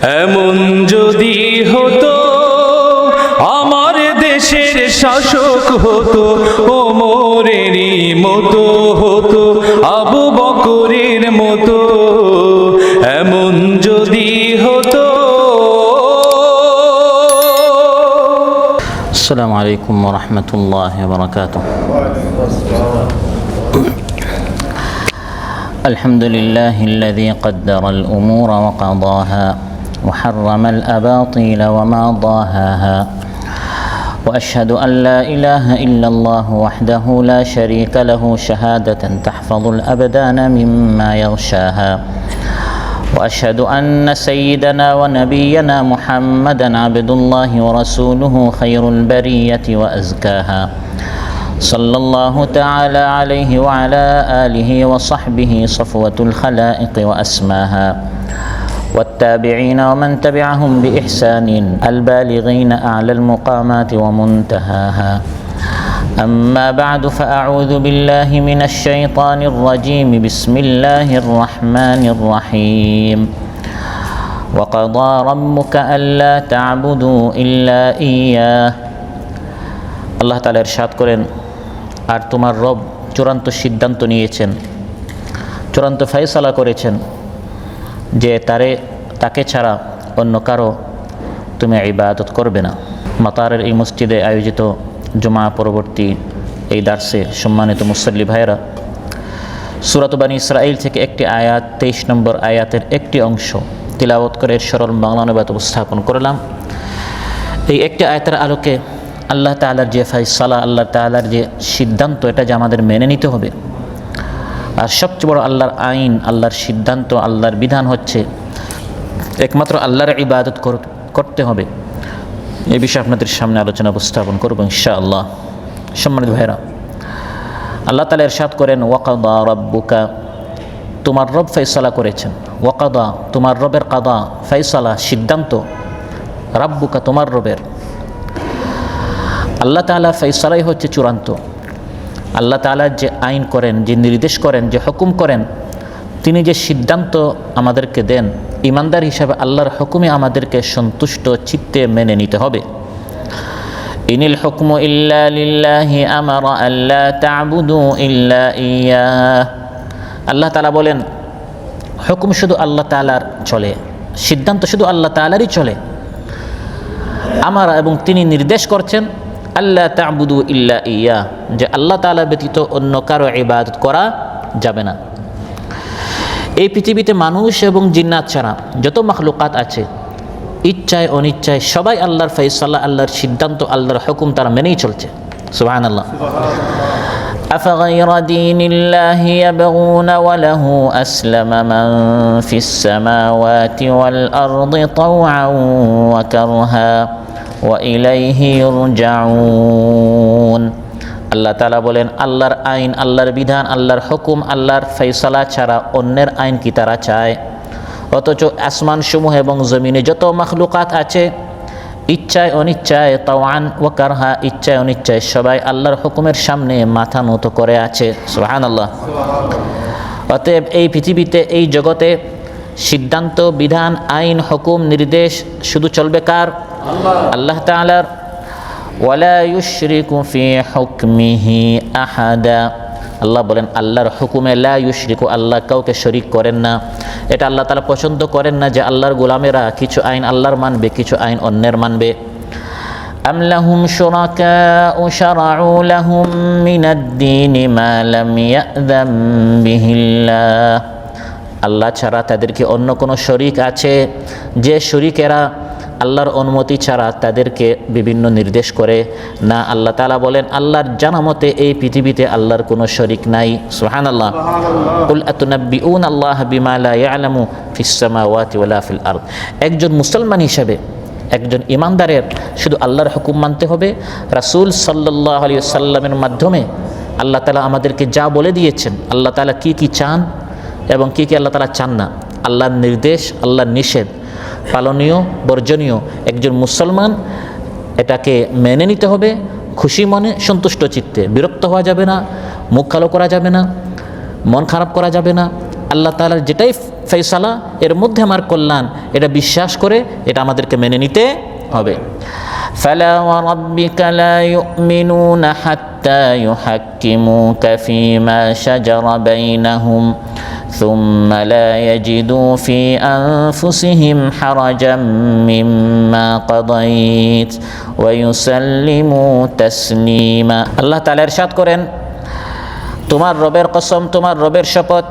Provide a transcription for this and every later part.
এমন যদি হতো আমার দেশের শাসক হতো ওমরেরই মতো হতো আবু বকরের মতো এমন যদি হতো السلام عليكم ورحمة الله وبركاته الحمد لله الذي قدر الأمور وقضاها وحرم الأباطيل وما ضاهاها. وأشهد أن لا إله إلا الله وحده لا شريك له شهادة تحفظ الأبدان مما يغشاها. وأشهد أن سيدنا ونبينا محمدا عبد الله ورسوله خير البرية وأزكاها. صلى الله تعالى عليه وعلى آله وصحبه صفوة الخلائق وأسماها. والتابعين ومن تبعهم باحسان البالغين اعلى المقامات ومنتهاها أما بعد فأعوذ بالله من الشيطان الرجيم بسم الله الرحمن الرحيم وقضى ربك ألا تعبدوا إلا إياه আল্লাহ তালা ইরশাদ করেন আর তোমার রব চূড়ান্ত সিদ্ধান্ত নিয়েছেন চূড়ান্ত ফয়সালা করেছেন যে তারে, তাকে ছাড়া অন্য কারও তুমি ইবাদত করবে না। মাতারের এই মসজিদে আয়োজিত জমা পরবর্তী এই দার্সে সম্মানিত মুসল্লি ভাইরা সুরাত বানী ইসরাইল থেকে একটি আয়াত, তেইশ নম্বর আয়াতের একটি অংশ তিলাবত করে এর সরল বাংলা অনুবাদ উপস্থাপন করলাম। এই একটি আয়াতের আলোকে আল্লাহ তালার যে ফাইসালা, আল্লাহ তালার যে সিদ্ধান্ত, এটা যে আমাদের মেনে নিতে হবে আর সবচেয়ে বড় আল্লাহর আইন, আল্লাহর সিদ্ধান্ত, আল্লাহর বিধান হচ্ছে একমাত্র আল্লাহর ইবাদত করতে হবে। এ বিষয়ে আপনাদের সামনে আলোচনা উপস্থাপন করব ইনশা আল্লাহ সম্মানিত ভাইরা আল্লাহ তালা এরশাদ করেন, ওয়াকাদা রব্বুকা তোমার রব ফৈসালা করেছেন। ওয়াকাদা তোমার রবের কাদা ফৈসালা সিদ্ধান্ত। রাব্বুকা তোমার রবের। আল্লাহ তালা ফৈসালাই হচ্ছে চূড়ান্ত। আল্লাহ তালা যে আইন করেন, যে নির্দেশ করেন, যে হুকুম করেন, তিনি যে সিদ্ধান্ত আমাদেরকে দেন, ইমানদার হিসাবে আল্লাহর হুকুমে আমাদেরকে সন্তুষ্ট চিত্তে মেনে নিতে হবে। ইনিল হুকমু ইল্লা লিল্লাহি আমারা আল্লাহ তা'বুদু ইল্লা ইয়া আল্লাহ তাআলা বলেন, হুকুম শুধু আল্লাহ তাআলার চলে, সিদ্ধান্ত শুধু আল্লাহ তাআলারই চলে। আমার এবং তিনি নির্দেশ করছেন আল্লাহ তা'বুদু ইল্লা ইয়া যে আল্লাহ তাআলা ব্যতীত অন্য কারো ইবাদত করা যাবে না এই পৃথিবীতে মানুষ এবং জিন্নাত ছাড়া যত মখলুকাত আছে ইচ্ছায় অনিচ্ছায় সবাই আল্লাহর ফৈসাল্লাহ আল্লাহর সিদ্ধান্ত আল্লাহর হুকুম তারা মেনেই চলছে সুবাহান আল্লাহ أفغير دين الله يبغون وله أسلم من في السماوات والأرض طوعا وكرها ওয়াইলাইহি ইরজাউন। আল্লাহ তালা বলেন, আল্লাহর আইন, আল্লাহর বিধান, আল্লাহর হুকুম, আল্লাহর ফেসলা ছাড়া অন্যের আইন কি তারা চায়? অথচ আসমানসমূহ এবং জমিনে যত মখলুকাত আছে, ইচ্ছায় অনিচ্ছায়, তাওয়ান ও কারহা, ইচ্ছায় অনিচ্ছায় সবাই আল্লাহর হুকুমের সামনে মাথা নত করে আছে। সোহান আল্লাহ অতএব এই পৃথিবীতে, এই জগতে সিদ্ধান্ত, বিধান, আইন, হুকুম, নির্দেশ শুধু চলবে কার? আল্লাহ তাআলার ওয়ালা ইউশরিকু ফি হুকমিহি আহাদা আল্লাহ বলেন আল্লাহর হুকুমে লা ইউশরিকু আল্লাহ কাউকে শরিক করেন না এটা আল্লাহ তালা পছন্দ করেন না যে আল্লাহর গোলামেরা কিছু আইন আল্লাহর মানবে কিছু আইন অন্যের মানবে أم لهم شركاء شرعوا لهم من الدين ما لم يأذن به الله আল্লাহ ছাড়া তাদেরকে অন্য কোনো শরিক আছে যে শরিকেরা আল্লাহর অনুমতি ছাড়া তাদেরকে বিভিন্ন নির্দেশ করে। না, আল্লাহ তালা বলেন, আল্লাহর জানামতে এই পৃথিবীতে আল্লাহর কোনো শরিক নাই। সোহান আল্লাহ উল কুল আতুনাব্বিউন আল্লাহ বিমা লা ইয়ালামু ফিস সামাওয়াতি ওয়ালা ফিল একজন মুসলমান হিসাবে, একজন ইমানদারের শুধু আল্লাহর হুকুম মানতে হবে। রাসূল সাল্লাল্লাহু আলাইহি সাল্লামের মাধ্যমে আল্লাহ তালা আমাদেরকে যা বলে দিয়েছেন, আল্লাহ তালা কি কি চান এবং কি কি আল্লাহ তালা চান না, আল্লাহর নির্দেশ, আল্লাহর নিষেধ পালনীয় বর্জনীয় একজন মুসলমান এটাকে মেনে নিতে হবে খুশি মনে সন্তুষ্ট চিত্তে বিরক্ত হওয়া যাবে না মুখ কালো করা যাবে না মন খারাপ করা যাবে না আল্লাহ তালার যেটাই ফেসালা এর মধ্যে আমার কল্যাণ এটা বিশ্বাস করে এটা আমাদেরকে মেনে নিতে হবে فلا وربك لا يؤمنون حتى يحكموك فيما شجر بينهم ثم لا يجدوا في أنفسهم حرجا مما قضيت ويسلموا تسليما الله تعالى ارشاد করেন তোমার রবের কসম তোমার রবের শপথ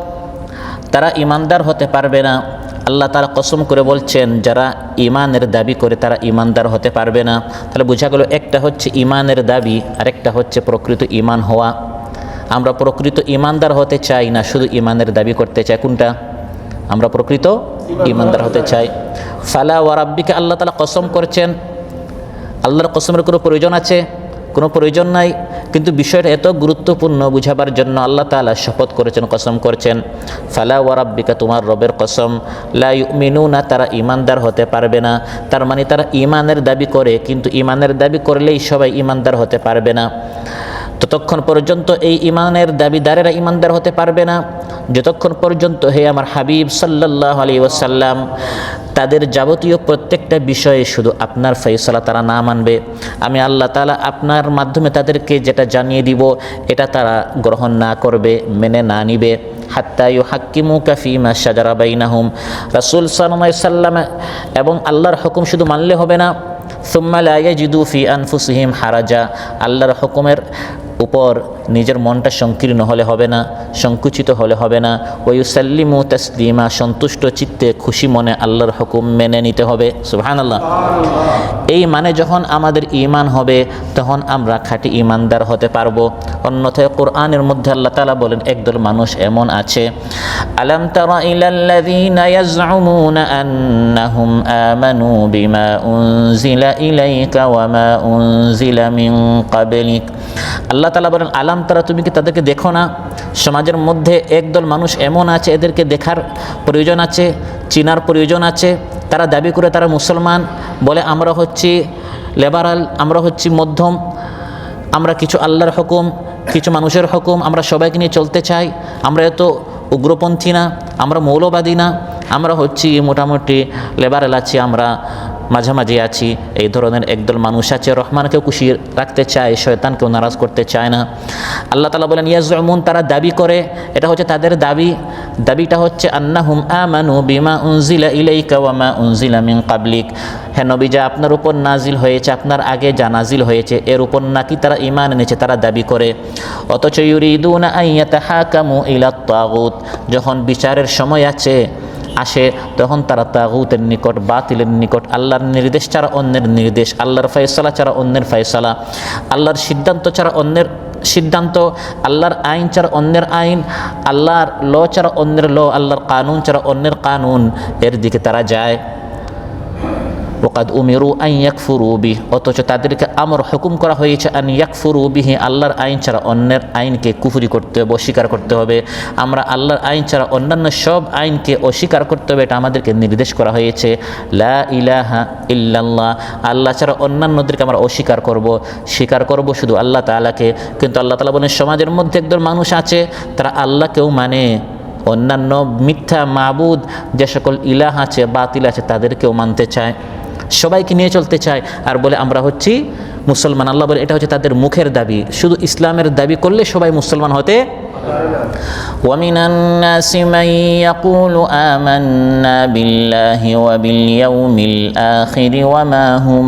তারা ইমানদার হতে পারবে না আল্লাহ তারা কসম করে বলছেন, যারা ইমানের দাবি করে তারা ইমানদার হতে পারবে না। তাহলে বোঝা গেল একটা হচ্ছে ইমানের দাবি, আরেকটা হচ্ছে প্রকৃত ইমান হওয়া। আমরা প্রকৃত ইমানদার হতে চাই না, শুধু ইমানের দাবি করতে চাই। কোনটা? আমরা প্রকৃত ইমানদার হতে চাই। ফালা ওয়ারাব্বিকে আল্লাহ তালা কসম করছেন। আল্লাহর কসমের কোনো প্রয়োজন আছে? কোনো প্রয়োজন নাই, কিন্তু বিষয়টা এত গুরুত্বপূর্ণ বুঝাবার জন্য আল্লাহ তালা শপথ করেছেন, কসম করেছেন, ফালা ওয়ারাব্বিকা তোমার রবের কসম, লা মিনু না তারা ইমানদার হতে পারবে না, তার মানে তারা ইমানের দাবি করে, কিন্তু ইমানের দাবি করলেই সবাই ইমানদার হতে পারবে না। ততক্ষণ পর্যন্ত এই ইমানের দাবিদারেরা ইমানদার হতে পারবে না। যতক্ষণ পর্যন্ত হে আমার হাবিব সাল্লাহ আলী ওসাল্লাম তাদের যাবতীয় প্রত্যেকটা বিষয়ে শুধু আপনার ফয়সলা তারা না মানবে। আমি আল্লাহ তালা আপনার মাধ্যমে তাদেরকে যেটা জানিয়ে দিব, এটা তারা গ্রহণ না করবে, মেনে না নিবে। হাত্তায়ু হাক্কিমু কাফিমা সাজারা বাইনাহুম। রাসুল সাল্লাম এবং আল্লাহর হুকুম শুধু মানলে হবে না। সুম্মা লা ইয়াজিদু ফি আনফুসিহিম হারাজা। আল্লাহর হুকুমের উপর নিজের মনটা সংকীর্ণ হলে হবে না, সংকুচিত হলে হবে না। ওয়ুসাল্লিমু তসলিমা, সন্তুষ্ট চিত্তে খুশি মনে আল্লাহর হুকুম মেনে নিতে হবে। সুবহানাল্লাহ। এই মানে যখন আমাদের ইমান হবে, তখন আমরা খাঁটি ঈমানদার হতে পারব। অন্যথায় কোরআনের মধ্যে আল্লাহ তালা বলেন, একদল মানুষ এমন আছে, আলাম আল্লাহ তাআলা বলেন, আলাম তারা, তুমি কি তাদেরকে দেখো না? সমাজের মধ্যে একদল মানুষ এমন আছে, এদেরকে দেখার প্রয়োজন আছে, চিনার প্রয়োজন আছে। তারা দাবি করে তারা মুসলমান। বলে, আমরা হচ্ছি লেবারাল, আমরা হচ্ছি মধ্যম, আমরা কিছু আল্লাহর হুকুম, কিছু মানুষের হুকুম, আমরা সবাইকে নিয়ে চলতে চাই। আমরা এত উগ্রপন্থী না, আমরা মৌলবাদী না, আমরা হচ্ছি মোটামুটি লেবারেল আছি, আমরা মাঝামাঝি আছি, এই ধরনের একদল মানুষ আছে, রহমানকেও খুশি রাখতে চায়, শয়তানকেও নারাজ করতে চায় না। আল্লাহ তালা বলেন ইয়াজমুন তারা দাবি করে, এটা হচ্ছে তাদের দাবি। দাবিটা হচ্ছে আন্না হুম আমানু বিমা উনজিলা ইলাইকা ওয়ামা উনজিলা মিন কাবলিক হ্যাঁ নবী, যা আপনার উপর নাজিল হয়েছে, আপনার আগে যা নাজিল হয়েছে, এর উপর নাকি তারা ইমান এনেছে, তারা দাবি করে। অথচ ইউরিদুনা আইয়াতা হাকামু ইলা তাগুত। যখন বিচারের সময় আছে আসে, তখন তারা তাগুতের নিকট, বাতিলের নিকট, আল্লাহর নির্দেশ ছাড়া অন্যের নির্দেশ, আল্লাহর ফয়সালা ছাড়া অন্যের ফয়সালা, আল্লাহর সিদ্ধান্ত ছাড়া অন্যের সিদ্ধান্ত, আল্লাহর আইন ছাড়া অন্যের আইন, আল্লাহর ল ছাড়া অন্যের ল, আল্লাহর কানুন ছাড়া অন্যের কানুন। এর দিকে তারা যায়। ওকাদ উমেরু আইন ইয়াকফুরু বি অথচ তাদেরকে আমর হুকুম করা হয়েছে আন ইয়াকফুরু বিহি, আল্লাহর আইন ছাড়া অন্যের আইনকে কুফরি করতে হবে, অস্বীকার করতে হবে। আমরা আল্লাহর আইন ছাড়া অন্যান্য সব আইনকে অস্বীকার করতে হবে, এটা আমাদেরকে নির্দেশ করা হয়েছে। লা ইলাহা ইল্লাল্লাহ, আল্লাহ ছাড়া অন্যান্যদেরকে আমরা অস্বীকার করব, স্বীকার করব শুধু আল্লাহ তাআলাকে। কিন্তু আল্লাহ তাআলা বলেন, সমাজের মধ্যে একদল মানুষ আছে, তারা আল্লাহকেও মানে। অন্যান্য মিথ্যা মাবুদ, যে সকল ইলাহ আছে, বাতিল আছে, তাদেরকেও মানতে চায়। সবাইকে নিয়ে চলতে চায় আর বলে আমরা হচ্ছি মুসলমান আল্লাহ বলে এটা হচ্ছে তাদের মুখের দাবি শুধু ইসলামের দাবি করলে সবাই মুসলমান হতে ومن الناس من يقول آمنا بالله وباليوم الآخر وما هم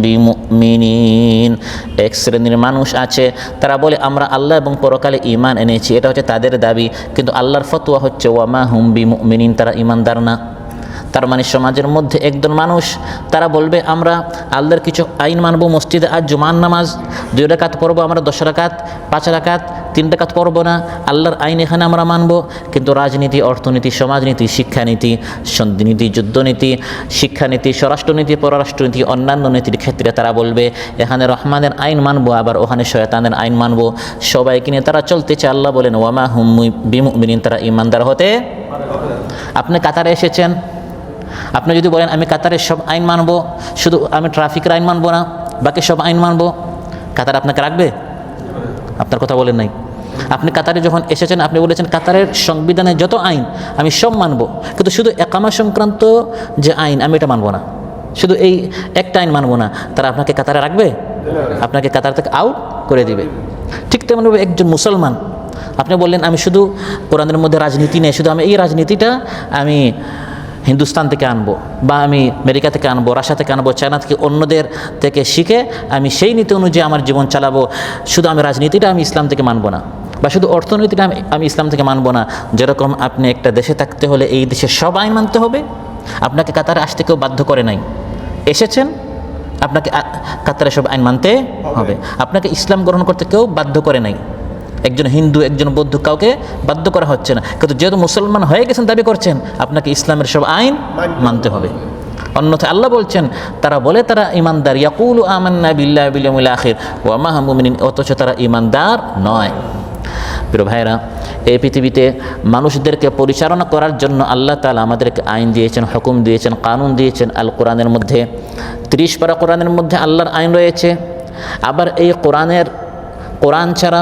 بمؤمنين এক শ্রেণীর মানুষ আছে তারা বলে আমরা আল্লাহ এবং পরকালে ইমান এনেছি এটা হচ্ছে তাদের দাবি কিন্তু আল্লাহর ফতোয়া হচ্ছে ওয়ামা হুম বি মুমিনিন তারা ইমানদার না তার মানে সমাজের মধ্যে একজন মানুষ, তারা বলবে, আমরা আল্লাহর কিছু আইন মানবো, মসজিদে আজ জুমান নামাজ, দুই রাকাত পড়ব আমরা, দশ রাকাত, পাঁচ রাকাত, তিন রাকাত পড়ব না, আল্লাহর আইন এখানে আমরা মানবো। কিন্তু রাজনীতি, অর্থনীতি, সমাজনীতি, শিক্ষানীতি, সন্ধিনীতি, যুদ্ধনীতি, শিক্ষানীতি, স্বরাষ্ট্রনীতি, পররাষ্ট্রনীতি, অন্যান্য নীতির ক্ষেত্রে তারা বলবে, এখানে রহমানের আইন মানবো, আবার ওখানে শয়তানের আইন মানবো। সবাইকে নিয়ে তারা চলতে চায়, আল্লাহ বলেন ওয়ামা হুম বিমুমিনিন, তারা ইমানদার হতে আপনি কাতারে এসেছেন আপনি যদি বলেন, আমি কাতারের সব আইন মানব, শুধু আমি ট্রাফিকের আইন মানব না, বাকি সব আইন মানব, কাতার আপনাকে রাখবে? আপনার কথা বলেন নাই। আপনি কাতারে যখন এসেছেন, আপনি বলেছেন, কাতারের সংবিধানে যত আইন, আমি সব মানব। কিন্তু শুধু একামা সংক্রান্ত যে আইন, আমি এটা মানব না। শুধু এই একটা আইন মানব না, তারা আপনাকে কাতারে রাখবে? আপনাকে কাতার থেকে আউট করে দিবে। ঠিক তেমনভাবে একজন মুসলমান, আপনি বললেন, আমি শুধু কোরআনের মধ্যে রাজনীতি নেই, শুধু আমি এই রাজনীতিটা আমি হিন্দুস্তান থেকে আনব বা আমি আমেরিকা থেকে আনব রাশিয়া থেকে আনব চায়না থেকে অন্যদের থেকে শিখে আমি সেই নীতি অনুযায়ী আমার জীবন চালাবো। শুধু আমি রাজনীতিটা আমি ইসলাম থেকে মানবো না বা শুধু অর্থনীতিটা আমি আমি ইসলাম থেকে মানবো না। যেরকম আপনি একটা দেশে থাকতে হলে এই দেশের সব আইন মানতে হবে। আপনাকে কাতারে আসতে কেউ বাধ্য করে নাই। এসেছেন? আপনাকে কাতারে সব আইন মানতে হবে। আপনাকে ইসলাম গ্রহণ করতে কেউ বাধ্য করে নাই। একজন হিন্দু একজন বৌদ্ধ কাউকে বাধ্য করা হচ্ছে না। কিন্তু যেহেতু মুসলমান হয়ে গেছেন দাবি করছেন আপনাকে ইসলামের সব আইন মানতে হবে। অন্যথা আল্লাহ বলছেন তারা বলে তারা ইমানদার। ইয়াকুল আমান্না বিল্লাহ বিলিয়মুল আখির। ওয়ামা হামুমিন অথচ তারা ইমানদার নয়। প্রিয় ভাইরা এই পৃথিবীতে মানুষদেরকে পরিচালনা করার জন্য আল্লাহ তালা আমাদেরকে আইন দিয়েছেন হুকুম দিয়েছেন কানুন দিয়েছেন। আল কোরআনের মধ্যে ত্রিশ পারা কোরআনের মধ্যে আল্লাহর আইন রয়েছে। আবার এই কোরআনের কোরআন ছাড়া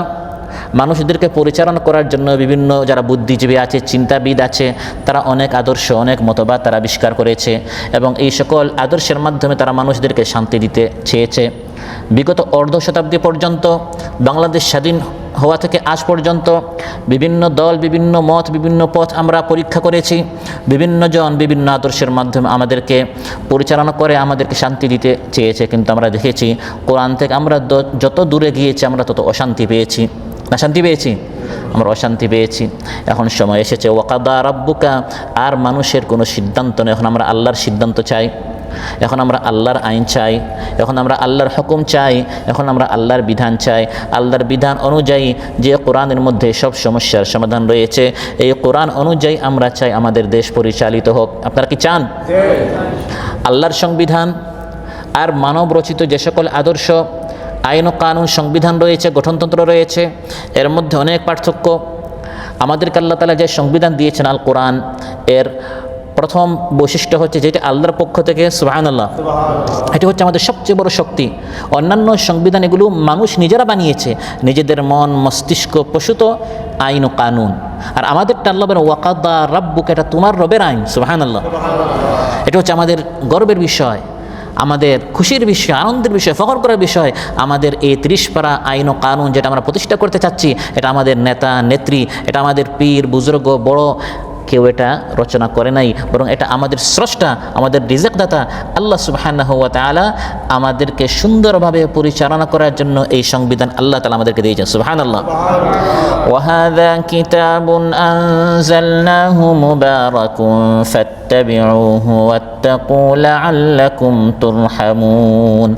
মানুষদেরকে পরিচালনা করার জন্য বিভিন্ন যারা বুদ্ধিজীবী আছে, চিন্তাবিদ আছে, তারা অনেক আদর্শ, অনেক মতবাদ তারা আবিষ্কার করেছে এবং এই সকল আদর্শের মাধ্যমে তারা মানুষদেরকে শান্তি দিতে চেয়েছে। বিগত অর্ধ শতাব্দী পর্যন্ত বাংলাদেশ স্বাধীন হওয়া থেকে আজ পর্যন্ত বিভিন্ন দল, বিভিন্ন মত, বিভিন্ন পথ আমরা পরীক্ষা করেছি। বিভিন্ন জন বিভিন্ন আদর্শের মাধ্যমে আমাদেরকে পরিচালনা করে আমাদেরকে শান্তি দিতে চেয়েছে। কিন্তু আমরা দেখেছি, কোরআন থেকে আমরা যত দূরে গিয়েছি আমরা তত অশান্তি পেয়েছি। না শান্তি পেয়েছি। আমরা অশান্তি পেয়েছি। এখন সময় এসেছে। ওয়াকাদা রাব্বুকা আর মানুষের কোনো সিদ্ধান্ত নেই। এখন আমরা আল্লাহর সিদ্ধান্ত চাই। এখন আমরা আল্লাহর আইন চাই। এখন আমরা আল্লাহর হুকুম চাই। এখন আমরা আল্লাহর বিধান চাই। আল্লাহর বিধান অনুযায়ী যে কোরআনের মধ্যে সব সমস্যার সমাধান রয়েছে এই কোরআন অনুযায়ী আমরা চাই আমাদের দেশ পরিচালিত হোক। আপনারা কি চান? আল্লাহর সংবিধান আর মানব রচিত যে সকল আদর্শ আইন ও কানুন সংবিধান রয়েছে গঠনতন্ত্র রয়েছে এর মধ্যে অনেক পার্থক্য। আমাদেরকে আল্লাহ তালা যে সংবিধান দিয়েছেন আল কোরআন এর প্রথম বৈশিষ্ট্য হচ্ছে যেটা আল্লাহর পক্ষ থেকে সুবাহান আল্লাহ এটি হচ্ছে আমাদের সবচেয়ে বড় শক্তি। অন্যান্য সংবিধান এগুলো মানুষ নিজেরা বানিয়েছে নিজেদের মন মস্তিষ্ক প্রসূত আইন ও কানুন। আর আমাদেরটা আল্লাহ ওয়াকাদা রাব্বুক এটা তোমার রবের আইন সুবাহান আল্লাহ এটা হচ্ছে আমাদের গর্বের বিষয়। আমাদের খুশির বিষয়, আনন্দের বিষয়, ফখর করার বিষয়, আমাদের এই ত্রিশ পারা আইন ও কানুন যেটা আমরা প্রতিষ্ঠা করতে চাচ্ছি, এটা আমাদের নেতা, নেত্রী, এটা আমাদের পীর, বুজুর্গ, বড় কেউ এটা রচনা করে নাই বরং এটা আমাদের স্রষ্টা আমাদের রিজাকদাতা আল্লাহ সুবহানাহ ওয়া তাআলা আমাদেরকে সুন্দরভাবে পরিচালনা করার জন্য এই সংবিধান আল্লাহ তাআলা আমাদেরকে দিয়েছেন সুবহানাল্লাহ وهذا كتاب أنزلناه مبارك فاتبعوه واتقوا لعلكم ترحمون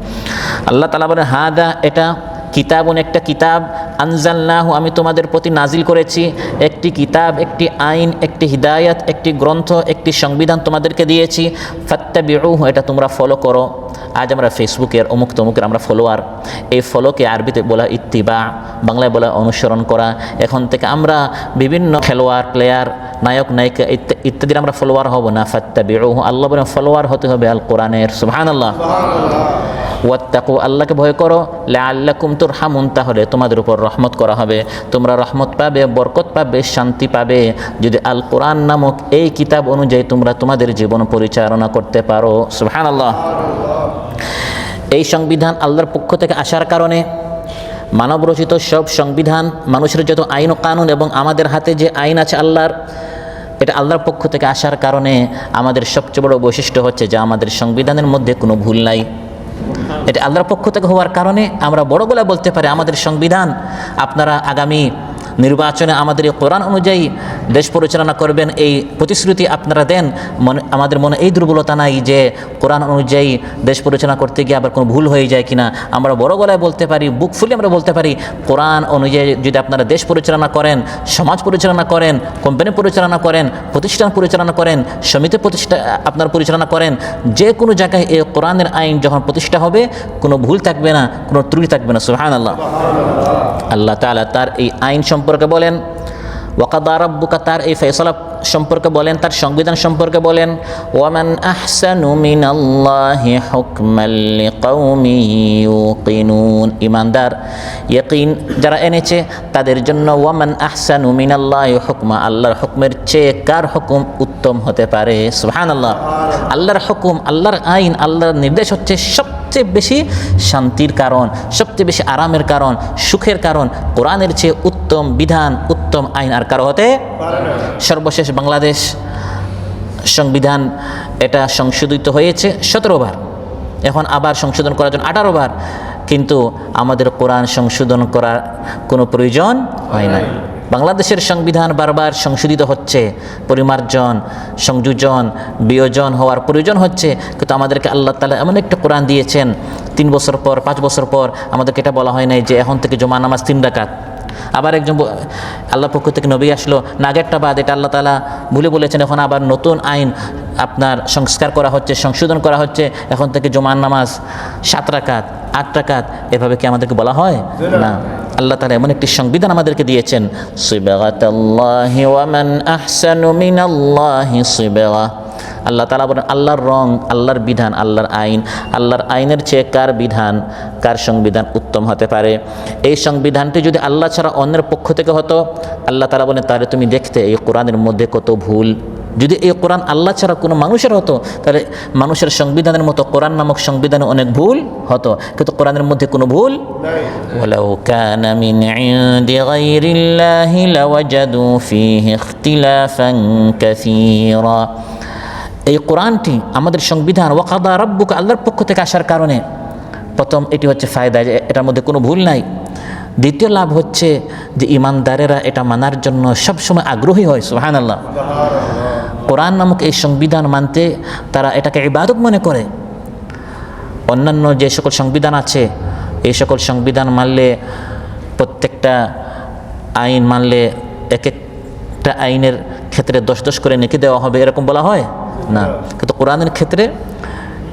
আল্লাহ তালা বলেন হাদা এটা কিতাবুন, একটা কিতাব আনজালনাহু, আমি তোমাদের প্রতি নাজিল করেছি। একটি কিতাব, একটি আইন, একটি হিদায়াত, একটি গ্রন্থ, একটি সংবিধান তোমাদেরকে দিয়েছি। ফাত্তাবিউহু, এটা তোমরা ফলো করো। আজ আমরা ফেসবুকের অমুক তমুকের আমরা ফলোয়ার এই ফলোকে আরবিতে বলা ইত্তিবা বাংলায় বলা অনুসরণ করা। এখন থেকে আমরা বিভিন্ন খেলোয়াড় প্লেয়ার নায়ক নায়িকা ইত্যা- ইত্যাদির আমরা ফলোয়ার হব না। ফাত্তা ফাত্তাবিউহু আল্লাহ বলে ফলোয়ার হতে হবে আল কোরআনের সুবহানাল্লাহ। ওয়াত্তাকু আল্লাহকে ভয় করো। লাআল্লাকুম তুরহামুন তাহলে তোমাদের উপর রহমত করা হবে। তোমরা রহমত পাবে বরকত পাবে শান্তি পাবে। যদি আল কোরআন নামক এই কিতাব অনুযায়ী তোমরা তোমাদের জীবন পরিচালনা করতে পারো। সুবহানাল্লাহ। এই সংবিধান আল্লাহর পক্ষ থেকে আসার কারণে মানবরচিত সব সংবিধান, মানুষের যত আইন ও কানুন এবং আমাদের হাতে যে আইন আছে আল্লাহর, এটা আল্লাহর পক্ষ থেকে আসার কারণে আমাদের সবচেয়ে বড় বৈশিষ্ট্য হচ্ছে যে আমাদের সংবিধানের মধ্যে কোনো ভুল নাই। এটা আল্লাহর পক্ষ থেকে হওয়ার কারণে আমরা বড় গলা বলতে পারি আমাদের সংবিধান। আপনারা আগামী নির্বাচনে আমাদের এই কোরআন অনুযায়ী দেশ পরিচালনা করবেন, এই প্রতিশ্রুতি আপনারা দেন। মনে, আমাদের মনে এই দুর্বলতা নাই যে কোরআন অনুযায়ী দেশ পরিচালনা করতে গিয়ে আবার কোনো ভুল হয়ে যায় কিনা। আমরা বড় গলায় বলতে পারি, বুক ফুলে আমরা বলতে পারি, কোরআন অনুযায়ী যদি আপনারা দেশ পরিচালনা করেন, সমাজ পরিচালনা করেন, কোম্পানি পরিচালনা করেন, প্রতিষ্ঠান পরিচালনা করেন, সমিতি প্রতিষ্ঠা, আপনার পরিচালনা করেন, যে কোনো জায়গায় এই কোরআনের আইন যখন প্রতিষ্ঠা হবে, কোনো ভুল থাকবে না, কোনো ত্রুটি থাকবে না। সুহান আল্লাহ আল্লাহ তাআলা তার এই আইন সম্পর্কে বলেন, ওয়াকাদা রাব্বুকা তার এই ফয়সালা সম্পর্কে বলেন, তার সংবিধান সম্পর্কে বলেন, ওয়ামান আহসানু মিনাল্লাহি হুকমান লিকাউমি ইউকিনুন। ইমানদার, ইয়াকিন যারা এনেছে, তাদের জন্য ওয়ামান আহসানু মিনাল্লাহি হুকমা আল্লাহর হুকমের চেয়ে কার হুকুম উত্তম হতে পারে? সুবহানাল্লাহ। আল্লাহর হুকুম, আল্লাহর আইন, আল্লাহর নির্দেশ হচ্ছে সবচেয়ে বেশি শান্তির কারণ, সবচেয়ে বেশি আরামের কারণ, সুখের কারণ, কোরআনের চেয়ে উত্তম বিধান, উত্তম আইন আর কারও হতে সর্বশেষ বাংলাদেশ সংবিধান এটা সংশোধিত হয়েছে সতেরো বার। এখন আবার সংশোধন করার জন্য আঠারো বার, কিন্তু আমাদের কোরআন সংশোধন করার কোনো প্রয়োজন হয় না বাংলাদেশের সংবিধান বারবার সংশোধিত হচ্ছে। পরিমার্জন সংযোজন বিয়োজন হওয়ার প্রয়োজন হচ্ছে। কিন্তু আমাদেরকে আল্লাহ তালা এমন একটা কোরআন দিয়েছেন তিন বছর পর পাঁচ বছর পর আমাদেরকে এটা বলা হয় নাই যে এখন থেকে জমা নামাজ তিন ডাকাত আবার একজন আল্লাহ পক্ষ থেকে নবী আসলো নাগেরটা বাদ এটা আল্লাহ তালা ভুলে বলেছেন এখন আবার নতুন আইন আপনার সংস্কার করা হচ্ছে সংশোধন করা হচ্ছে এখন থেকে জমান নামাজ সাত রাকাত আট রাকাত এভাবে কি আমাদেরকে বলা হয়? না। আল্লাহ তালা এমন একটি সংবিধান আমাদেরকে দিয়েছেন আল্লাহ তালা বলেন, আল্লাহর রং, আল্লাহর বিধান, আল্লাহর আইন, আল্লাহর আইনের চেয়ে কার বিধান, কার সংবিধান উত্তম হতে পারে? এই সংবিধানটি যদি আল্লাহ ছাড়া অন্যের পক্ষ থেকে হতো, আল্লাহ তালা বলেন, তাহলে তুমি দেখতে এই কোরআনের মধ্যে কত ভুল। যদি এই কোরআন আল্লাহ ছাড়া কোনো মানুষের হতো তাহলে মানুষের সংবিধানের মতো কোরআন নামক সংবিধানে অনেক ভুল হতো কিন্তু কোরআনের মধ্যে কোনো ভুল ولو كان من عند غير الله لوجدوا فيه اختلافا كثيرا এই কোরআনটি আমাদের সংবিধান ওয়াকাদা রব্বুক আল্লাহর পক্ষ থেকে আসার কারণে প্রথম এটি হচ্ছে ফায়দা যে এটার মধ্যে কোনো ভুল নাই দ্বিতীয় লাভ হচ্ছে যে ইমানদারেরা এটা মানার জন্য সবসময় আগ্রহী হয় সুহান আল্লাহ কোরআন নামক এই সংবিধান মানতে তারা এটাকে ইবাদত মনে করে। অন্যান্য যে সকল সংবিধান আছে, এই সকল সংবিধান মানলে প্রত্যেকটা আইন মানলে এক একটা আইনের ক্ষেত্রে দশ দশ করে নেকি দেওয়া হবে, এরকম বলা হয়? না। কিন্তু কোরআনের ক্ষেত্রে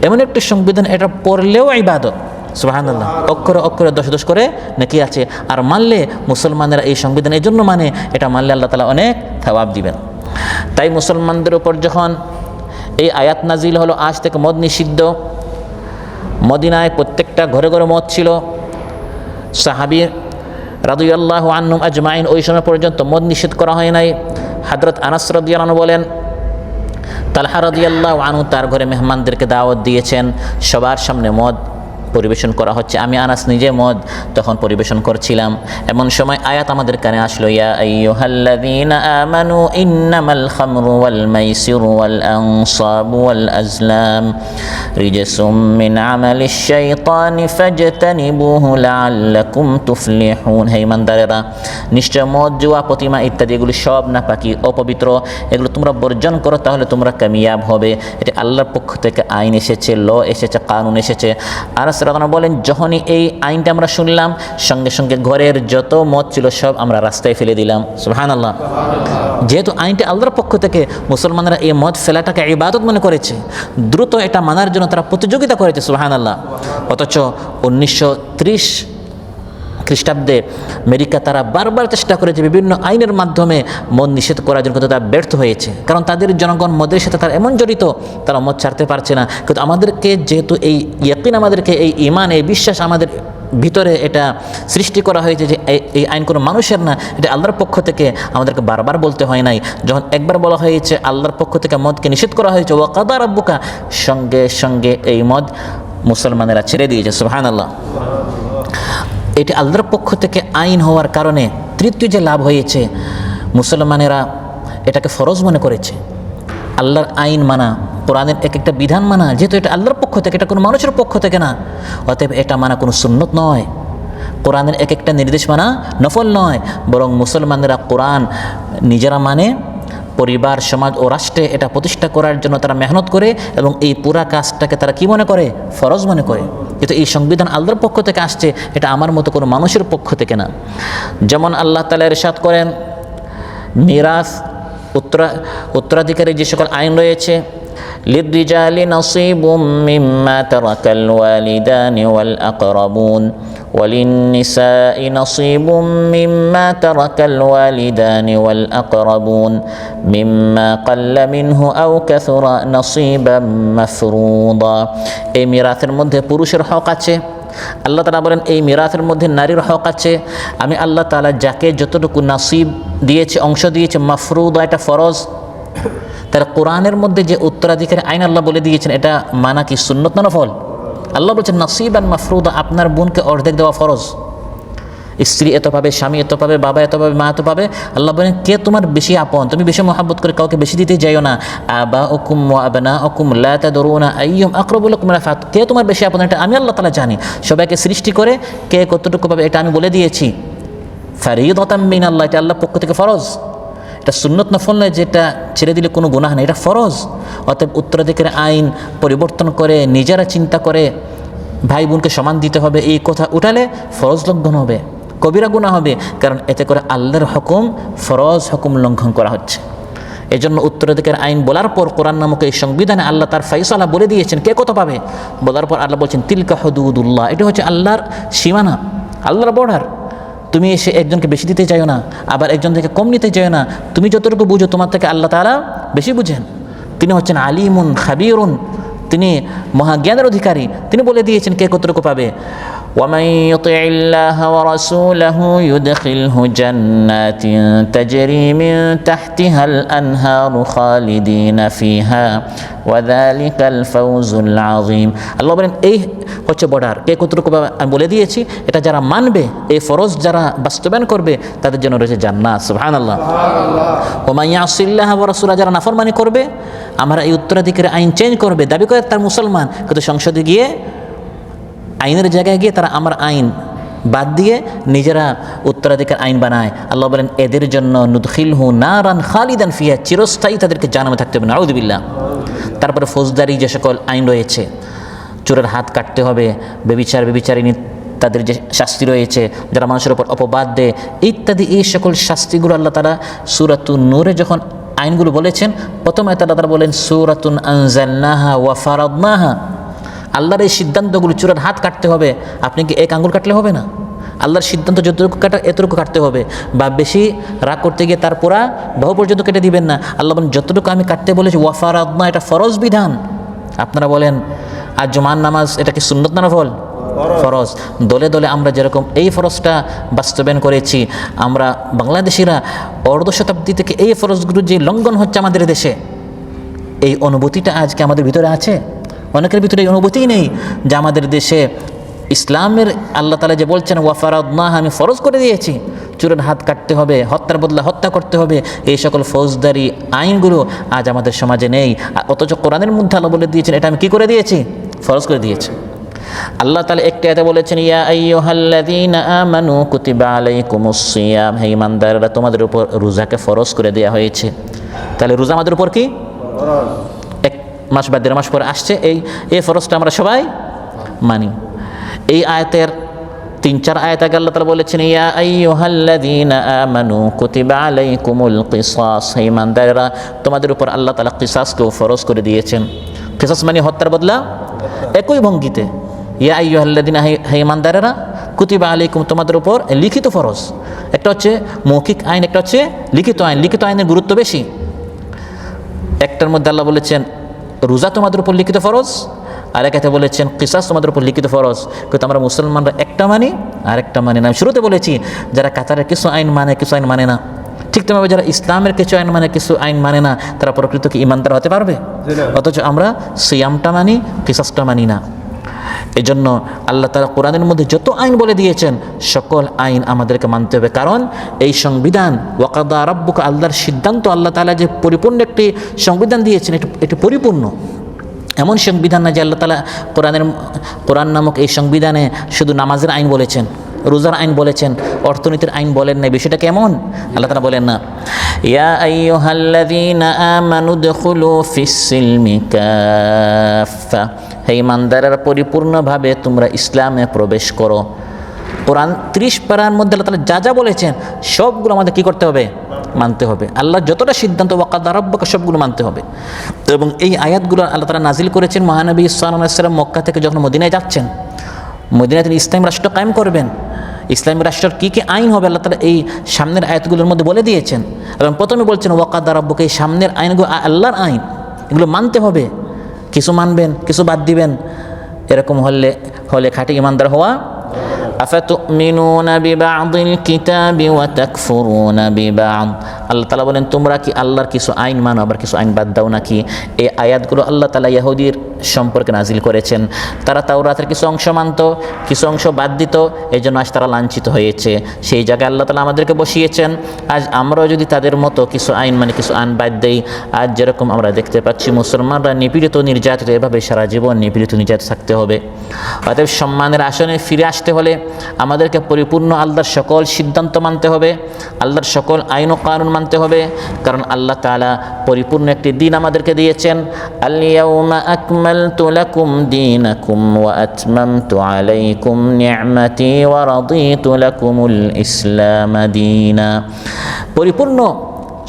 এমন একটি সংবিধান, এটা পড়লেও ইবাদত। সুবাহান্লাহ অক্ষরে অক্ষরে দশ দশ করে নাকি আছে। আর মানলে মুসলমানেরা এই সংবিধান এই জন্য মানে এটা মানলে আল্লাহ তালা অনেক থাবাব দিবেন। তাই মুসলমানদের উপর যখন এই আয়াত নাজিল হলো, আজ থেকে মদ নিষিদ্ধ। মদিনায় প্রত্যেকটা ঘরে ঘরে মদ ছিল। সাহাবি রাদুয়াল্লাহ আন্নুম আজমাইন ওই সময় পর্যন্ত মদ নিষেধ করা হয় নাই। হাজরত আনাস রদিয়ালানু বলেন, তালহা রদিয়াল্লাহ আনু তার ঘরে মেহমানদেরকে দাওয়াত দিয়েছেন, সবার সামনে মদ পরিবেশন করা হচ্ছে। আমি আনাস নিজে মদ তখন পরিবেশন করছিলাম। এমন সময় আয়াত আমাদের কানে আসলো, ইয়া নিশ্চয় মদ, জুয়া, প্রতিমা ইত্যাদি এগুলি সব নাপাকি, অপবিত্র। এগুলো তোমরা বর্জন করো, তাহলে তোমরা কামিয়াব হবে। এটা আল্লাহর পক্ষ থেকে আইন এসেছে, ল এসেছে, কানুন এসেছে। আর সেরকম বলেন, যখনই এই আইনটা আমরা শুনলাম, সঙ্গে সঙ্গে ঘরের যত মত ছিল সব আমরা রাস্তায় ফেলে দিলাম। সুহান আল্লাহ যেহেতু আইনটা আল্লাহর পক্ষ থেকে মুসলমানরা এই মত ফেলাটাকে ইবাদত মনে করেছে, দ্রুত এটা মানার জন্য তারা প্রতিযোগিতা করেছে সুহান আল্লাহ অথচ উনিশশো ত্রিশ খ্রিস্টাব্দে আমেরিকা তারা বারবার চেষ্টা করেছে বিভিন্ন আইনের মাধ্যমে মদ নিষেধ করার জন্য কিন্তু তারা ব্যর্থ হয়েছে। কারণ তাদের জনগণ মদের সাথে তারা এমন জড়িত, তারা মদ ছাড়তে পারছে না। কিন্তু আমাদেরকে যেহেতু এই ইয়কিন আমাদেরকে, এই ইমান এই বিশ্বাস আমাদের ভিতরে এটা সৃষ্টি করা হয়েছে যে এই- আইন কোনো মানুষের না, এটা আল্লাহর পক্ষ থেকে আমাদেরকে বারবার বলতে হয় নাই। যখন একবার বলা হয়েছে আল্লাহর পক্ষ থেকে মদকে নিষেধ করা হয়েছে ওয়াকাদার আব্বুকা সঙ্গে সঙ্গে এই মদ মুসলমানেরা ছেড়ে দিয়েছে। সুহান আল্লাহ এটি আল্লাহর পক্ষ থেকে আইন হওয়ার কারণে তৃতীয় যে লাভ হয়েছে, মুসলমানেরা এটাকে ফরজ মনে করেছে। আল্লাহর আইন মানা, কোরআনের এক একটা বিধান মানা, যেহেতু এটা আল্লাহর পক্ষ থেকে, এটা কোনো মানুষের পক্ষ থেকে না। অতএব এটা মানা কোনো সুন্নত নয়। কোরআনের এক একটা নির্দেশ মানা নফল নয়, বরং মুসলমানেরা কোরআন নিজেরা মানে পরিবার, সমাজ ও রাষ্ট্রে এটা প্রতিষ্ঠা করার জন্য তারা মেহনত করে এবং এই পুরা কাজটাকে তারা কি মনে করে? ফরজ মনে করে। কিন্তু এই সংবিধান আল্লাহর পক্ষ থেকে আসছে এটা আমার মতো কোনো মানুষের পক্ষ থেকে না যেমন আল্লাহ তালা এরশাদ করেন মিরাস উত্তরা উত্তরাধিকারী যে সকল আইন রয়েছে للرجال نصيب مما ترك الوالدان والأقربون وللنساء نصيب مما ترك الوالدان والأقربون مما قل منه أو كثر نصيبا مفروضا এই মিরাথের মধ্যে পুরুষের হক আছে আল্লাহ তালা বলেন এই মিরাথের মধ্যে নারীর হক আছে আমি আল্লাহ তালা যাকে যতটুকু নাসিব দিয়েছে অংশ দিয়েছে মাফরুদ এটা ফরজ তার কোরআনের মধ্যে যে উত্তরাধিকারী আইন আল্লাহ বলে দিয়েছেন এটা মানা কি সুন্নত না ফল আল্লাহ বলছেন নাসিব আর মাফরুদ, আপনার বোনকে অর্ধেক দেওয়া ফরজ। স্ত্রী এত পাবে, স্বামী এত পাবে, বাবা এত পাবে, মা এত পাবে। আল্লাহ বলেন, কে তোমার বেশি আপন? তুমি বেশি মহাব্বত করে কাউকে বেশি দিতে যাইও না। আবা ওকুম আবনা ওকুম লাতা দরুনা আইয়ুম আকরবুল ফাত। কে তোমার বেশি আপন? এটা আমি আল্লাহ তালা জানি। সবাইকে সৃষ্টি করে কে কতটুকু পাবে, এটা আমি বলে দিয়েছি। ফারিদতাম মিন আল্লাহ এটা আল্লাহ পক্ষ থেকে ফরজ। এটা সুন্নত নফল নয় যেটা ছেড়ে দিলে কোনো গুনাহ নেই, এটা ফরজ। অতএব উত্তরাধিকার আইন পরিবর্তন করে, নিজেরা চিন্তা করে ভাই বোনকে সমান দিতে হবে, এই কথা উঠালে ফরজ লঙ্ঘন হবে, কবিরা গুণা হবে, কারণ এতে করে আল্লাহর হুকুম, ফরজ হুকুম লঙ্ঘন করা হচ্ছে। এজন্য উত্তরাধিকার আইন বলার পর কোরআন নামক এই সংবিধানে আল্লাহ তার ফাইসালা বলে দিয়েছেন, কে কত পাবে? বলার পর আল্লাহ বলছেন, তিলকা হদুদুল্লাহ এটা হচ্ছে আল্লাহর সীমানা, আল্লাহর বর্ডার তুমি এসে একজনকে বেশি দিতে চাইও না, আবার একজন থেকে কম নিতে চাইও না, তুমি যতটুকু বুঝো তোমার থেকে আল্লাহ তালা বেশি বুঝেন। তিনি হচ্ছেন আলিমুন খাবিরুন, তিনি মহাজ্ঞানের অধিকারী, তিনি বলে দিয়েছেন কে কতটুকু পাবে। ومن يطع الله ورسوله يدخله جنات تجري من تحتها الأنهار خالدين فيها وذلك الفوز العظيم আল্লাহ বলেন এই হচ্ছে বর্ডার কে কতটুকু পাবে আমি বলে দিয়েছি এটা যারা মানবে এই ফরজ যারা বাস্তবায়ন করবে তাদের জন্য রয়েছে জান্নাত সুবহানাল্লাহ ওমাইয়া আসিল্লাহ রসুল্লাহ যারা নাফরমানি করবে আমরা এই উত্তরাধিকারী আইন চেঞ্জ করবে দাবি করে তার মুসলমান কিন্তু সংসদে গিয়ে আইনের জায়গায় গিয়ে তারা আমার আইন বাদ দিয়ে নিজেরা উত্তরাধিকার আইন বানায়। আল্লাহ বলেন, এদের জন্য নুদখিল হু না রান খালিদান ফিয়া চিরস্থায়ী তাদেরকে জানামে থাকতে হবে। নাউদুবিল্লা তারপরে ফৌজদারি যে সকল আইন রয়েছে, চোরের হাত কাটতে হবে, বেবিচার বেবিচারিনী তাদের যে শাস্তি রয়েছে, যারা মানুষের ওপর অপবাদ দেয়, ইত্যাদি, এই সকল শাস্তিগুলো আল্লাহ তারা সুরাতুন নূরে যখন আইনগুলো বলেছেন, প্রথমে তারা তারা বলেন, সুরাতুন আনজালনাহা ওয়া ফারাদনাহা। আল্লাহর এই সিদ্ধান্তগুলো চূড়ার হাত কাটতে হবে। আপনি কি এক আঙ্গুল কাটলে হবে না? আল্লাহর সিদ্ধান্ত যতটুকু কাটা, এতটুকু কাটতে হবে। বা বেশি রাগ করতে গিয়ে তার পুরা বহু পর্যন্ত কেটে দিবেন না। আল্লাহ বলেন, যতটুকু আমি কাটতে বলেছি ওয়াফার আদনা এটা ফরজ বিধান। আপনারা বলেন, আর জুমান নামাজ, এটা কি সুন্নত না ফল ফরজ। দলে দলে আমরা যেরকম এই ফরজটা বাস্তবায়ন করেছি, আমরা বাংলাদেশিরা অর্ধ শতাব্দী থেকে এই ফরজগুলো যে লঙ্ঘন হচ্ছে আমাদের দেশে, এই অনুভূতিটা আজকে আমাদের ভিতরে আছে? অনেকের ভিতরে এই নেই যে আমাদের দেশে ইসলামের আল্লাহ তালা যে বলছেন ওয়াফারাদনাহ আমি ফরজ করে দিয়েছি। চুরের হাত কাটতে হবে, হত্যার বদলে হত্যা করতে হবে। এই সকল ফৌজদারি আইনগুলো আজ আমাদের সমাজে নেই। অথচ কোরআনের মধ্যে আল্লাহ বলে দিয়েছেন, এটা আমি কী করে দিয়েছি? ফরজ করে দিয়েছি। আল্লাহ তালা একটি এতে বলেছেন, ইয়া আইয়ুহাল্লাযীনা আমানু কুতিবা আলাইকুমুস সিয়াম হে ইমানদাররা তোমাদের উপর রোজাকে ফরজ করে দেওয়া হয়েছে। তাহলে রোজা আমাদের উপর কি? মাস বা দেড় মাস পরে আসছে, এই এই ফরজটা আমরা সবাই মানি। এই আয়তের তিন, চার আয়াত আগে আল্লাহ তালা বলেছেন, ইয়া আইয়ুহাল্লাযীনা আমানু কুতিবা আলাইকুমুল কিসাস হে ইমানদাররা তোমাদের উপর আল্লাহ তালা কিসাসকেও ফরজ করে দিয়েছেন। কিসাস মানে হত্যার বদলা একই ভঙ্গিতে। ইয়া আইয়ুহাল্লাযীনা হে ইমানদারেরা কুতিবা আলাইকুম তোমাদের উপর লিখিত ফরজ। একটা হচ্ছে মৌখিক আইন, একটা হচ্ছে লিখিত আইন। লিখিত আইনের গুরুত্ব বেশি। একটার মধ্যে আল্লাহ বলেছেন রোজা তোমাদের উপর লিখিত ফরজ? আর একাতে বলেছেন কিসাস তোমাদের উপর লিখিত ফরজ। কিন্তু আমরা মুসলমানরা একটা মানি আর একটা মানি না। আমি শুরুতে বলেছি যারা কাতারের কিছু আইন মানে কিছু আইন মানে না। ঠিক তেমন যারা ইসলামের কিছু আইন মানে কিছু আইন মানে না তারা প্রকৃত কি ইমানদার হতে পারবে? অথচ আমরা সিয়ামটা মানি কিসাসটা মানি না। এই জন্য আল্লাহ তালা কোরআনের মধ্যে যত আইন বলে দিয়েছেন, সকল আইন আমাদেরকে মানতে হবে। কারণ এই সংবিধান, ওয়াকাদা রব্বুক আল্লাহর সিদ্ধান্ত, আল্লাহ তালা যে পরিপূর্ণ একটি সংবিধান দিয়েছেন, এটি এটি পরিপূর্ণ। এমন সংবিধান না যে আল্লাহ তালা কোরআনের, কোরআন নামক এই সংবিধানে শুধু নামাজের আইন বলেছেন, রোজার আইন বলেছেন, অর্থনীতির আইন বলেন না বিষয়টা কেমন? আল্লাহ তালা বলেন না, ইয়া আমানু দুখুলু ফিস-সিলমি কাফা হে ইমানদারেরা, পরিপূর্ণভাবে তোমরা ইসলামে প্রবেশ করো। কোরআন ত্রিশ পারার মধ্যে আল্লাহ তালা যা যা বলেছেন, সবগুলো আমাদের কী করতে হবে? মানতে হবে। আল্লাহ যতটা সিদ্ধান্ত, ওয়াকাদা রব্বকে, সবগুলো মানতে হবে। এবং এই আয়াতগুলো আল্লাহ তারা নাজিল করেছেন মহানবী ইসলাম মক্কা থেকে যখন মদিনায় যাচ্ছেন। মদিনায় তিনি ইসলাম রাষ্ট্র কায়েম করবেন। ইসলামী রাষ্ট্রের কী কী আইন হবে আল্লাহ তালা এই সামনের আয়াতগুলোর মধ্যে বলে দিয়েছেন। এবং প্রথমে বলছেন, ওয়াকাদা রব্বকে, এই সামনের আইনগুলো আল্লাহর আইন। এগুলো মানতে হবে। কিছু মানবেন কিছু বাদ দিবেন এরকম হলে হলে খাঁটি ইমানদার হওয়া أفتؤمنون ببعض الكتاب وتكفرون ببعض আল্লাহ তালা বলেন তোমরা কি আল্লাহর কিছু আইন মানো আবার কিছু আইন বাদ দাও নাকি এই আয়াতগুলো আল্লাহ তালা ইয়াহুদির সম্পর্কে নাজিল করেছেন। তারা তাওরাতের কিছু অংশ মানত, কিছু অংশ বাদ দিত এই জন্য আজ তারা লাঞ্ছিত হয়েছে। সেই জায়গায় আল্লাহ তালা আমাদেরকে বসিয়েছেন, আজ আমরাও যদি তাদের মতো কিছু আইন মানে কিছু আইন বাদ দেই, আজ যেরকম আমরা দেখতে পাচ্ছি, মুসলমানরা নিপীড়িত, নির্যাতিত, এভাবে সারা জীবন নিপীড়িত, নির্যাতিত থাকতে হবে। অতএব সম্মানের আসনে ফিরে আসতে হলে আমাদেরকে পরিপূর্ণ আল্লাহর সকল সিদ্ধান্ত মানতে হবে, আল্লাহর সকল আইন ও কানুন মানতে হবে, কারণ আল্লাহ তাআলা পরিপূর্ণ একটি দিন আমাদেরকে দিয়েছেন। আলিয়াউমা আকমালতু লাকুম দীনাকুম ওয়া আতমামতু আলাইকুম নি'মাতি ওয়া রাদিতু লাকুমুল ইসলাম দীনা পরিপূর্ণ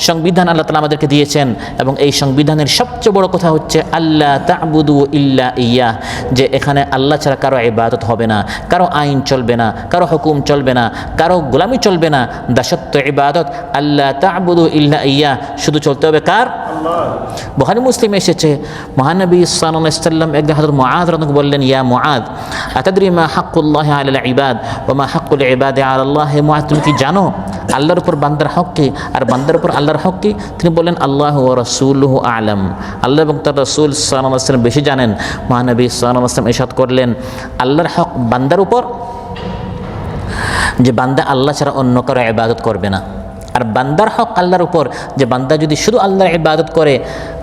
সংবিধান আল্লাহ তালা আমাদেরকে দিয়েছেন এবং এই সংবিধানের সবচেয়ে বড় কথা হচ্ছে আল্লাহ তাবুদু ইল্লা ইয়া যে এখানে আল্লাহ ছাড়া কারও ইবাদত হবে না কারও আইন চলবে না কারও হুকুম চলবে না কারও গোলামি চলবে না দাসত্ব ইবাদত আল্লাহ তাবুদু ইল্লা ইয়া শুধু চলতে হবে কার? বুখারি মুসলিম এসেছে। মহানবী সাল্লাম একদিন হাজর বললেন ইয়া মুআদ আতাদরি মা হাক্কুল্লাহ আলাল ইবাদ ও মা হাক্কুল ইবাদ আলাল্লাহ হে মুআদ তুমি কি জানো আল্লাহর উপর বান্দার হক কি? আর বান্দার উপর আল্লাহর হক কি? তিনি বললেন, আল্লাহ ও রসুল্লাহ আলম। আল্লাহ এবং তার রসুল সাল্লাম বেশি জানেন। মহানবী সাল্লাম এসাদ করলেন, আল্লাহর হক বান্দার উপর, যে বান্দা আল্লাহ ছাড়া অন্য কারও ইবাদত করবে না। আর বান্দার হক আল্লাহর উপর, যে বান্দা যদি শুধু আল্লাহর ইবাদত করে,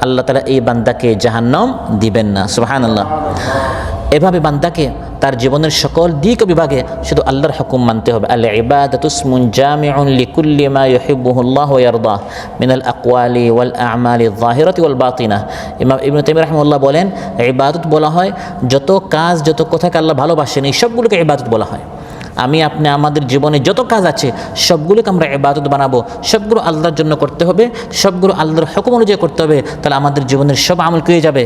আল্লাহ তালা এই বান্দাকে জাহান্নাম দিবেন না। সুবাহান আল্লাহ এভাবে বান্দাকে তার জীবনের সকল দিক বিভাগে শুধু আল্লাহর হুকুম মানতে হবে। আল্লাহ ইবাদতুসমুন জামিউন লিকুল্লি মা ইউহিব্বুহুল্লাহু ওয়া ইয়ারদাহ মিনাল আকওয়ালি ওয়াল আ'মালি যাহিরাতি ওয়াল বাতিনা। ইমাম ইবনে তাইমিয়া রাহিমাহুল্লাহ বলেন, ইবাদত বলা হয় যত কাজ, যত কথাকে আল্লাহ ভালোবাসেন, এই সবগুলোকে ইবাদত বলা হয়। আমি আপনি আমাদের জীবনে যত কাজ আছে, সবগুলোকে আমরা ইবাদত বানাবো। সবগুলো আল্লাহর জন্য করতে হবে, সবগুলো আল্লাহর হুকুম অনুযায়ী করতে হবে, তাহলে আমাদের জীবনের সব আমল হয়ে যাবে?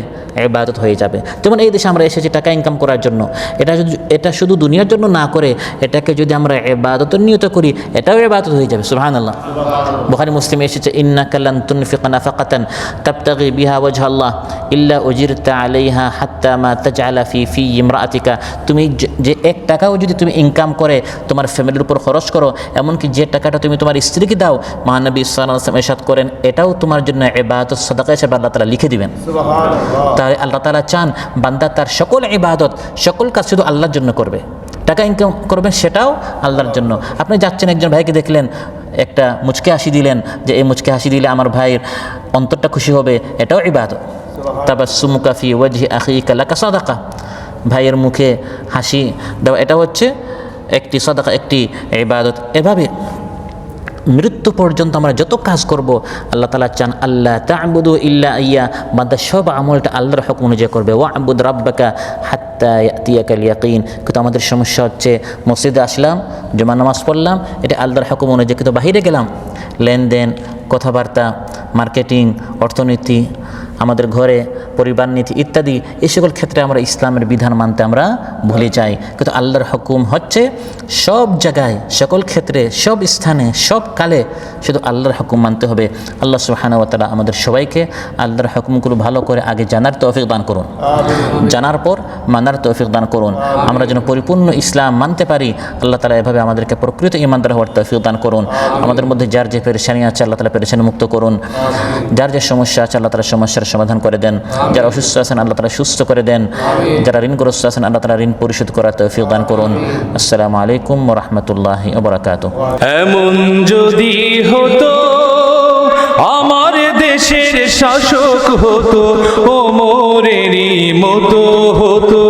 ইবাদত হয়ে যাবে। যেমন এই দেশে আমরা এসেছি টাকা ইনকাম করার জন্য। এটা যদি এটা শুধু দুনিয়ার জন্য না করে, এটাকে যদি আমরা এবাদত নিয়ত করি, এটাও এবাদত হয়ে যাবে। সুবহানাল্লাহ। বুখারী, মুসলিম এসেছে, ইন্নাকা লান তুনফিকা নাফাকাতান তাবতাগি বিহা ওয়াজহা আল্লাহ, ইল্লা উজিরতা আলাইহা হাত্তা মা তাজআলা ফি ফি ইমরাতিকা। তুমি যে এক টাকাও যদি তুমি ইনকাম করে তোমার ফ্যামিলির উপর খরচ করো এমনকি যে টাকাটা তুমি তোমার স্ত্রীকে দাও মহানবী ওয়াসাল্লাম ইরশাদ করেন এটাও তোমার জন্য ইবাদত সদাকা হিসেবে আল্লাহ তালা লিখে দিবেন। তাহলে আল্লাহ তালা চান বান্দা তার সকল ইবাদত সকল কাজ শুধু আল্লাহর জন্য করবে। টাকা ইনকাম করবেন সেটাও আল্লাহর জন্য। আপনি যাচ্ছেন একজন ভাইকে দেখলেন একটা মুচকে হাসি দিলেন যে এই মুচকে হাসি দিলে আমার ভাইয়ের অন্তরটা খুশি হবে এটাও ইবাদত। তারপর সুমুকাফি ওয়াজহি আখি কালাকা সাদাকা। ভাইয়ের মুখে হাসি দেওয়া এটা হচ্ছে একটি সদাকা, একটি ইবাদত। এভাবে মৃত্যু পর্যন্ত আমরা যত কাজ করব, আল্লাহ তালা চান আল্লাহ তাবুদু ইল্লা ইয়া বান্দা সব আমলটা আল্লাহর হক অনুযায়ী করবে। ওয়া আবুদ রাব্বাকা হাত্তা ইয়াতিয়াকাল ইয়াকিন কিন্তু আমাদের সমস্যা হচ্ছে, মসজিদে আসলাম জমা নামাজ পড়লাম, এটা আল্লাহর হকুম অনুযায়ী কিন্তু বাহিরে গেলাম। লেনদেন কথাবার্তা মার্কেটিং অর্থনীতি আমাদের ঘরে পরিবার নীতি ইত্যাদি এই সকল ক্ষেত্রে আমরা ইসলামের বিধান মানতে আমরা ভুলে যাই। কিন্তু আল্লাহর হুকুম হচ্ছে সব জায়গায় সকল ক্ষেত্রে সব স্থানে সব কালে শুধু আল্লাহর হুকুম মানতে হবে। আল্লাহ সুবহানাহু ওয়া তাআলা আমাদের সবাইকে আল্লাহর হুকুমগুলো ভালো করে আগে জানার তৌফিক দান করুন। জানার পর মানার তৌফিক দান করুন। আমরা যেন পরিপূর্ণ ইসলাম মানতে পারি আল্লাহ তালা এভাবে আমাদেরকে প্রকৃত ইমানদার হওয়ার তৌফিক দান করুন। আমাদের মধ্যে যার যে পেরেশানি আছে আল্লাহ তালা পেরেশানি মুক্ত করুন। যার যে সমস্যা আছে, আল্লাহ তালা সমস্যার সমাধান করে দেন। যারা অসুস্থ আছেন, আল্লাহ তালা সুস্থ করে দেন। যারা ঋণগ্রস্ত আছেন, আল্লাহ তালা ঋণ পরিশোধ করার তৌফিক দান করুন। আসসালামু আলাইকুম রহমতুল্লাহি ওবরাকাতু এমন যদি হতো, আমার দেশের শাসক হতো ওমরেরই মতো হতো।